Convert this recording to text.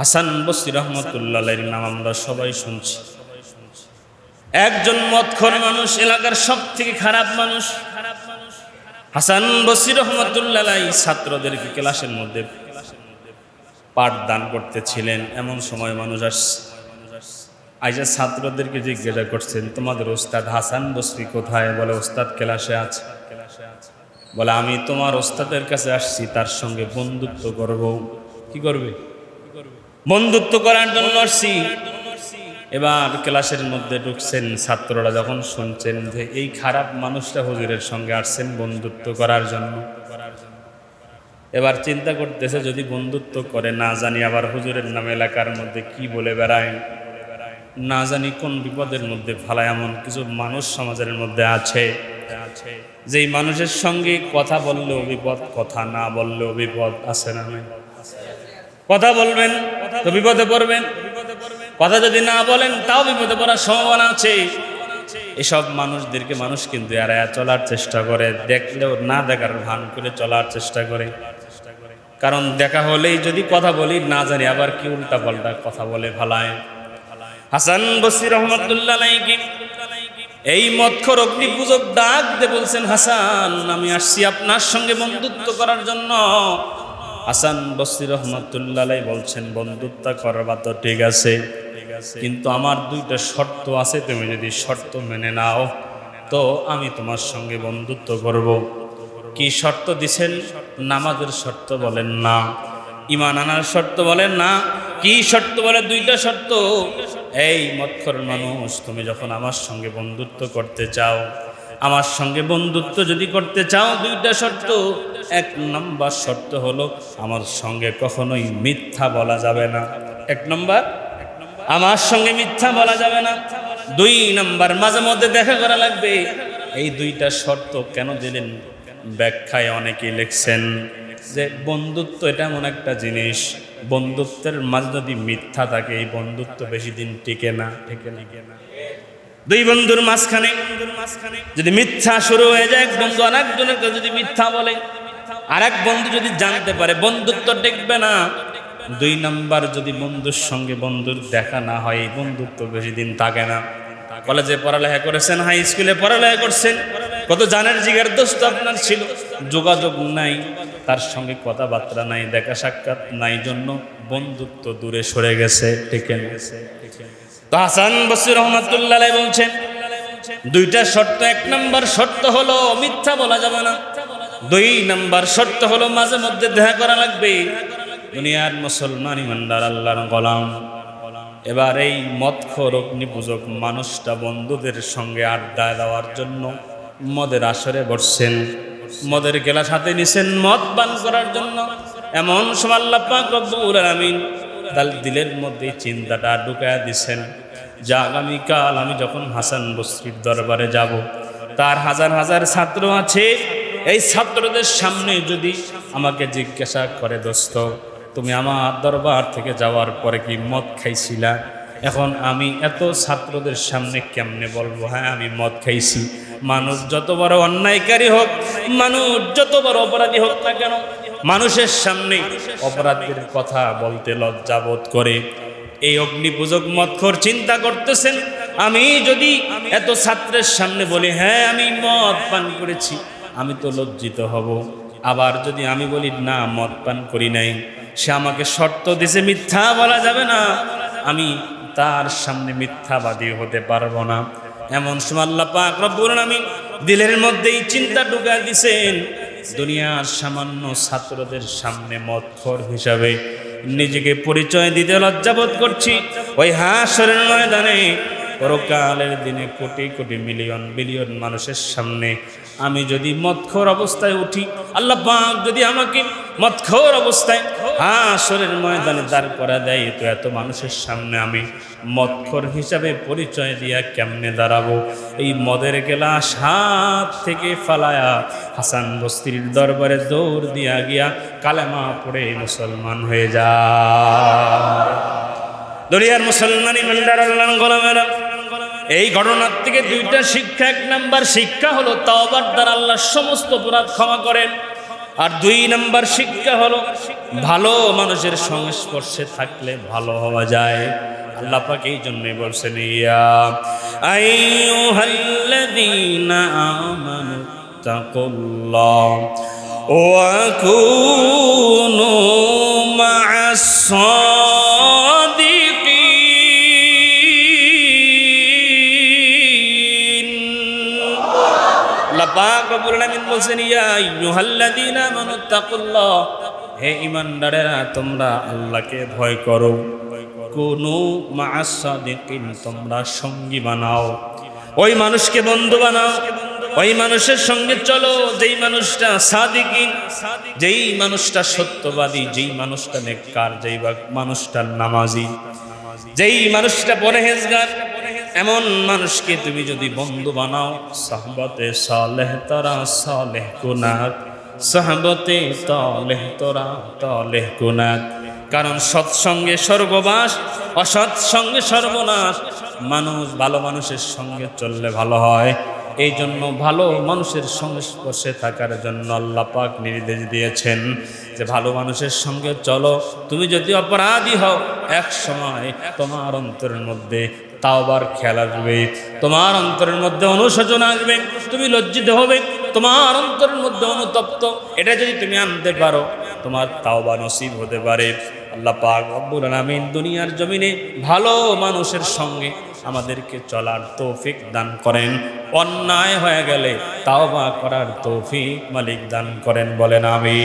হাসান বসির রহমতুল্লাহ নাম আমরা সবাই শুনছি। একজন মদখর মানুষ, এলাকার সব থেকে খারাপ মানুষ। হাসান বসির রহমতুল্লাহ ছাত্রদেরকে ক্লাসের মধ্যে পাঠদান করতেছিলেন। এমন সময় মানুষ আসছে। আইজা ছাত্রদেরকে জিজ্ঞাসা করছেন, তোমাদের ওস্তাদ হাসান বসরি কোথায়? বলে, ওস্তাদ ক্লাসে আছে। বলে, আমি তোমার ওস্তাদের কাছে আসছি, তার সঙ্গে বন্ধুত্ব করব। কি করবে? বন্ধুত্ব করার জন্য আসছি। এবার ক্লাসের মধ্যে ঢুকছেন ছাত্ররা যখন শুনছেন যে এই খারাপ মানুষটা হুজুরের সঙ্গে আসছেন বন্ধুত্ব করার জন্য। এবার চিন্তা করতেছে, যদি বন্ধুত্ব করে, না জানি আবার হুজুরের নাম এলাকার মধ্যে কি বলে বেড়ায়। না জানি কোন বিপদের মধ্যে ফালায়, এমন কিছু মানুষ সমাজের মধ্যে আছে। যেই মানুষের সঙ্গে কথা বললেও বিপদ, কথা না বললেও বিপদ, আছে না? কথা বলবেন তো বিপদে পড়বেন। কথা যদি না বলেন, তাও বিপদে পড়ার সম্ভাবনা আছে। এসব মানুষদেরকে মানুষ কিন্তু এড়ায় চলার চেষ্টা করে, দেখলেও না দেখার ভান করে চলার চেষ্টা করে। কারণ দেখা হলেই যদি কথা বলি, না জানি আবার কি উল্টা পাল্টা কথা বলে ফালায়। হাসান বসির রহমতুল্লাহ এই মৎখর অগ্নি পূজক ডাক দে বলছেন, হাসান, আমি আসছি আপনার সঙ্গে বন্ধুত্ব করার জন্য। হাসান বসির রহমতুল্লাহ বলছেন, বন্ধুত্ব করবা তো ঠিক আছে, কিন্তু আমার দুইটা শর্ত আছে, তুমি যদি শর্ত মেনে নাও, তো আমি তোমার সঙ্গে বন্ধুত্ব করব। কি শর্ত দিছেন? নামাজের শর্ত বলেন না ইমান আনার শর্ত বলেন না, কি শর্ত বলে দুইটা শর্ত? এই মৎখর মানুষ, তুমি যখন আমার সঙ্গে বন্ধুত্ব করতে চাও, আমার সঙ্গে বন্ধুত্ব যদি করতে চাও, দুইটা শর্ত। এক নম্বর শর্ত হলো আমার সঙ্গে কখনোই মিথ্যা বলা যাবে না। এক নম্বর, আমার সঙ্গে মিথ্যা বলা যাবে না। দুই নাম্বার, মাঝে মধ্যে দেখা করা লাগবে। এই দুইটা শর্ত কেন দিলেন? ব্যাখ্যায় অনেকেই লিখছেন যে বন্ধুত্ব এটা এমন একটা জিনিস, বন্ধুত্বের মাঝে যদি মিথ্যা থাকে, এই বন্ধুত্ব বেশি দিন টিকে না। টিকে না দুই বন্ধুর মাঝখানে যদি মিথ্যা শুরু হয়ে যায়, এক বন্ধু আর একজনের কাছে যদি মিথ্যা বলে আর এক বন্ধু যদি জানতে পারে, বন্ধুত্ব টিকবে না। দুই নাম্বার যদি বন্ধুর সঙ্গে বন্ধুর দেখা না হয়, এই বন্ধুত্ব বেশি দিন থাকে না। কলেজে পড়ালেখা করেছেন, হাই স্কুলে পড়ালেখা করছেন। কত জানের জিগার দোস্ত আপনার ছিল। যোগাযোগ নাই, তার সঙ্গে কথাবার্তা নাই, দেখা সাক্ষাৎ নাই জন্য বন্ধুত্ব দূরে সরে গেছে টিকে তো হাসান বসির রহমতুল্লাহ বলছেন, দুইটা শর্ত, এক নম্বর শর্ত হলো, মিথ্যা বলা যাবে না। দুই নাম্বার শর্ত হলো মাঝে মধ্যে দেখা করা লাগবে। দুনিয়ার মুসলমান ইমানদার, আল্লাহর গোলাম। এবার এই মৎখর অগ্নিপূজক মানুষটা বন্ধুদের সঙ্গে আড্ডা দেওয়ার জন্য মদের আসরে বসছেন। মদের গেলাস হাতে নিছেন মদ পান করার জন্য। এমন সময় আল্লাহ পাক রব্বুল আলামিন তার দিলের মধ্যে চিন্তাটা ঢুকায় দিছেন যে আগামীকাল আমি যখন হাসান বস্রির দরবারে যাব, তার হাজার হাজার ছাত্র আছে। এই ছাত্রদের সামনে যদি আমাকে জিজ্ঞাসা করে, দোস্ত, তুমি আমার দরবার থেকে যাওয়ার পরে কি মদ খাইছিলা? এখন আমি এত ছাত্রদের সামনে কেমনে বলব? হ্যাঁ আমি মদ খাইছি। মানুষ যত বড় অন্যায়কারী হোক, মানুষ যত বড় অপরাধী হোক না কেন, মানুষের সামনে অপরাধীর কথা বলতে লজ্জাবোধ করে। এই অগ্নিপূজক মৎখর চিন্তা করতেছেন, আমি যদি এত ছাত্রের সামনে বলি হ্যাঁ আমি মদ পান করেছি। আমি তো লজ্জিত হব। আবার যদি আমি বলি, না, মদ পান করি নাই। সে আমাকে শর্ত দিছে, মিথ্যা বলা যাবে না। আমি তার সামনে মিথ্যাবাদী হতে পারব না। এমন সময় পাক রব্বুল আলামিন দিলের মধ্যেই চিন্তা ঢুকা দিছেন, দুনিয়ার সামান্য ছাত্রদের সামনে মদ মৎখর হিসাবে। নিজেকে পরিচয় দিতে লজ্জাবোধ করছি। ওই হাসরের ময়দানে পরকালের দিনে কোটি কোটি মিলিয়ন, বিলিয়ন মানুষের সামনে আমি যদি মৎখর অবস্থায় উঠি, আল্লাহ পাক যদি আমাকে মৎখর অবস্থায় হাসরের ময়দানে দাঁড় করা দেয়, তো এত মানুষের সামনে আমি মৎখর হিসাবে পরিচয় দিয়া কেমনে দাঁড়াবো? এই মদের গেলাস হাত থেকে ফালায়া হাসান বস্তির দরবারে দৌড় দিয়া গিয়া কালেমা পড়ে মুসলমান হয়ে যা। দরিয়ার মুসলমান ইমানদার আল্লাহ গোলামেরা এই ঘটনার থেকে দুইটা শিক্ষা, এক নাম্বার শিক্ষা হলো তাওবার দ্বারা আল্লাহ সমস্ত অপরাধ ক্ষমা করেন আর দুই নাম্বার শিক্ষা হলো ভালো মানুষের সংস্পর্শে থাকলে ভালো হওয়া যায়। আল্লাহ পাক এই জন্যই বলছেন, ইয়া আইয়ুহাল্লাযীনা আমানু তাকুল্লাহ ওয়া কুনু মা'আস হে ঈমানদারেরা, তোমরা আল্লাহকে ভয় করো। কোনু তোমরা সঙ্গী বানাও। ওই মানুষকে বন্ধু বানাও। ওই মানুষের সঙ্গে চলো। যেই মানুষটা সাদিকিন, যেই মানুষটা সত্যবাদী, যেই মানুষটা নেককার, যেই বা- মানুষটা নামাজি, যেই মানুষটা পরহেজগার এমন মানুষকে তুমি যদি বন্ধু বানাও, সাহবতে সালেহ তারা, সালেহ কুনাত, সাহবতে তলেহ তোরা, তলেহ কুনাত। কারণ সৎসঙ্গে স্বর্গবাস, অসৎসঙ্গে সর্বনাশ। মানুষ ভালো মানুষের সঙ্গে চললে ভালো হয়। এই জন্য ভালো মানুষের সংস্পর্শে থাকার জন্য আল্লাহ পাক নির্দেশ দিয়েছেন যে ভালো মানুষের সঙ্গে চলো। তুমি যদি অপরাধী হও, এক সময় তোমার অন্তরের মধ্যে তাওবার খেয়াল আসবে, তোমার অন্তরের মধ্যে অনুশোচনা আসবে, তুমি লজ্জিত হবে, তোমার অন্তরের মধ্যে অনুতপ্ত। এটা যদি তুমি আনতে পারো, তোমার তাওবা নসিব হতে পারে। আল্লাহ পাক রব্বুল আলামিন দুনিয়ার জমিনে ভালো মানুষের সঙ্গে আমাদেরকে চলার তৌফিক দান করেন। অন্যায় হয়ে গেলে তাওবা করার তৌফিক মালিক দান করেন বলেন আমি